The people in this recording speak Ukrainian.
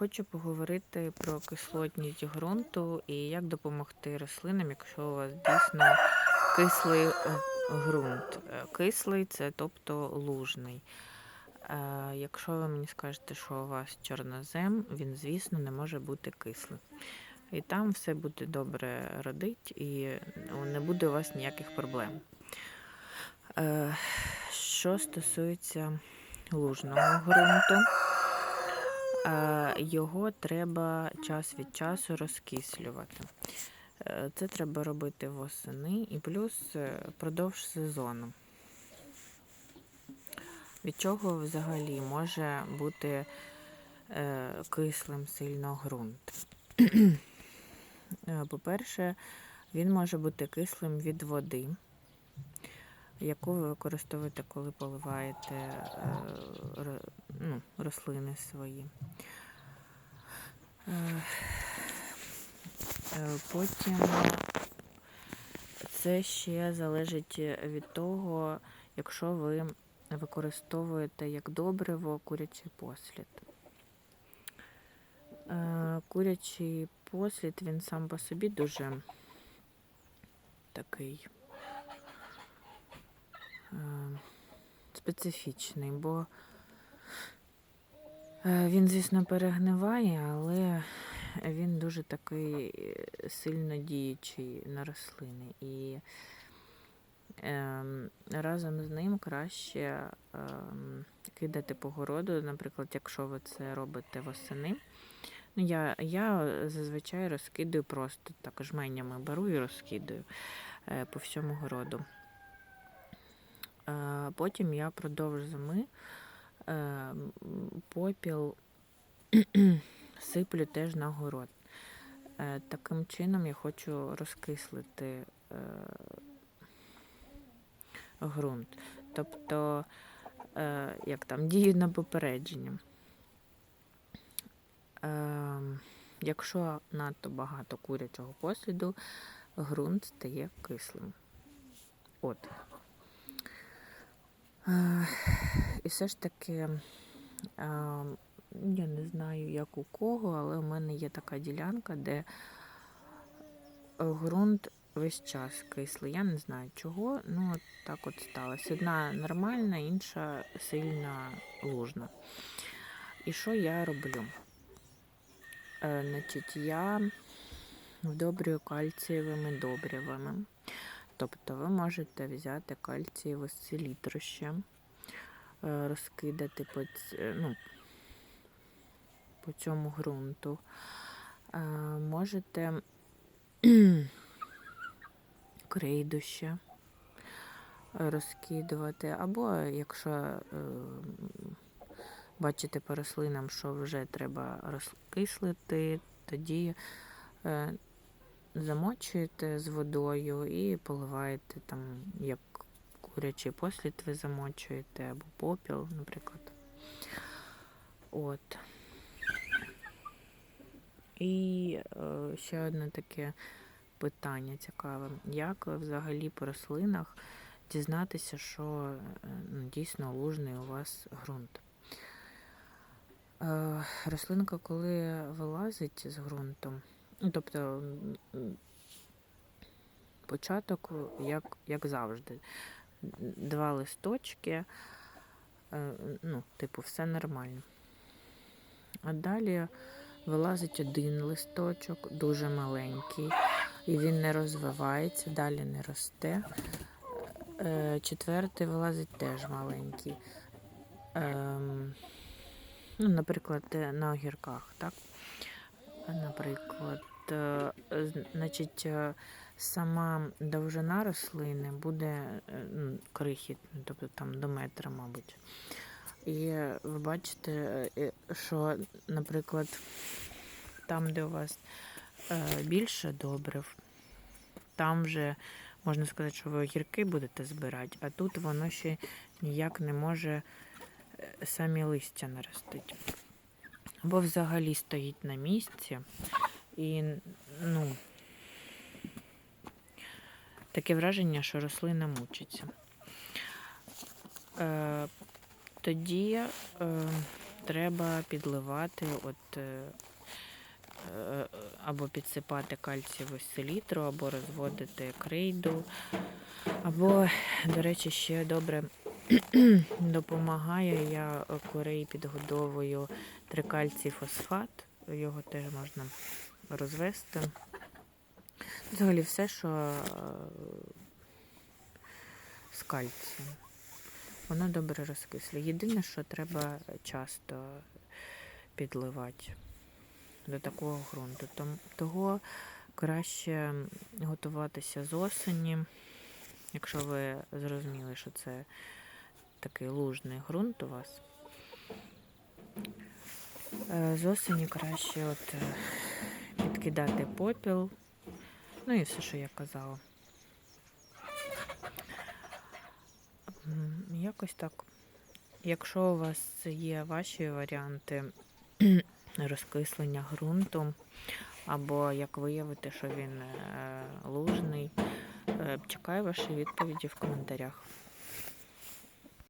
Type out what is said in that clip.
Хочу поговорити про кислотність ґрунту і як допомогти рослинам, якщо у вас дійсно кислий е, ґрунт. Е, Кислий це тобто лужний. Е, Якщо ви мені скажете, що у вас чорнозем, він, звісно, не може бути кислим. І там все буде добре родить, і ну, не буде у вас ніяких проблем. Що стосується лужного ґрунту, його треба час від часу розкислювати. Е, Це треба робити восени і плюс е, продовж сезону. Від чого взагалі може бути е, кислим сильно ґрунт? По-перше, він може бути кислим від води, яку ви використовуєте, коли поливаєте рослини свої. Е, е, Потім це ще залежить від того, якщо ви використовуєте як добриво курячий послід. Е, Курячий послід, він сам по собі дуже такий специфічний, бо він, звісно, перегниває, але він дуже такий е, сильно діючий на рослини. І ем, разом з ним краще ем, кидати по городу, наприклад, якщо ви це робите восени. Ну, я, я зазвичай розкидаю просто так жменями беру і розкидаю е, по всьому городу. Е, потім я продовж зими е, попіл сиплю теж на город. Е, таким чином я хочу розкислити е, ґрунт. Тобто, е, як там, дію на попередження. Е, якщо надто багато курячого посліду, ґрунт стає кислим. От. І все ж таки, я не знаю, як у кого, але у мене є така ділянка, де ґрунт весь час кислий. Я не знаю чого, ну от так от сталося. Одна нормальна, інша сильно лужна. І що я роблю? Е, значить, я вдобрюю кальцієвими добривами. Тобто ви можете взяти кальцієве селітрище, е, розкидати по, ну, по цьому ґрунту. Е, Можете крейдуще розкидувати, або якщо е, бачите по рослинам, що вже треба розкислити, тоді е, замочуєте з водою і поливаєте там, як курячий послід ви замочуєте, або попіл, наприклад. От. І е, ще одне таке питання цікаве. Як взагалі по рослинах дізнатися, що е, ну, дійсно лужний у вас ґрунт? Е, Рослинка, коли вилазить з ґрунтом, тобто початок, як, як завжди, два листочки, е, ну, типу, все нормально. А далі вилазить один листочок, дуже маленький, і він не розвивається, далі не росте. Е, Четвертий вилазить теж маленький. Ем, ну, наприклад, е, на огірках, так? Наприклад, е, значить, е, сама довжина рослини буде е, ну, крихітна, тобто там до метра, мабуть. І ви бачите, що, наприклад, там, де у вас більше добрив, там вже можна сказати, що ви огірки будете збирати, а тут воно ще ніяк не може самі листя наростити. Або взагалі стоїть на місці і, ну, таке враження, що рослина мучиться. Е, тоді е, треба підливати от, е, е, або підсипати кальцієву селітру, або розводити крейду, або, до речі, ще добре допомагає. Я курей підгодовую трикальцій фосфат. Його теж можна розвести. Взагалі все, що е, з кальцієм. Воно добре розкислює. Єдине, що треба часто підливати до такого ґрунту. Того краще готуватися з осені, якщо ви зрозуміли, що це такий лужний ґрунт у вас. Е, З осені краще от е, підкидати попіл, ну і все, що я казала. Якось так. Якщо у вас є ваші варіанти розкислення ґрунту, або як виявити, що він е, лужний, е, чекаю ваші відповіді в коментарях.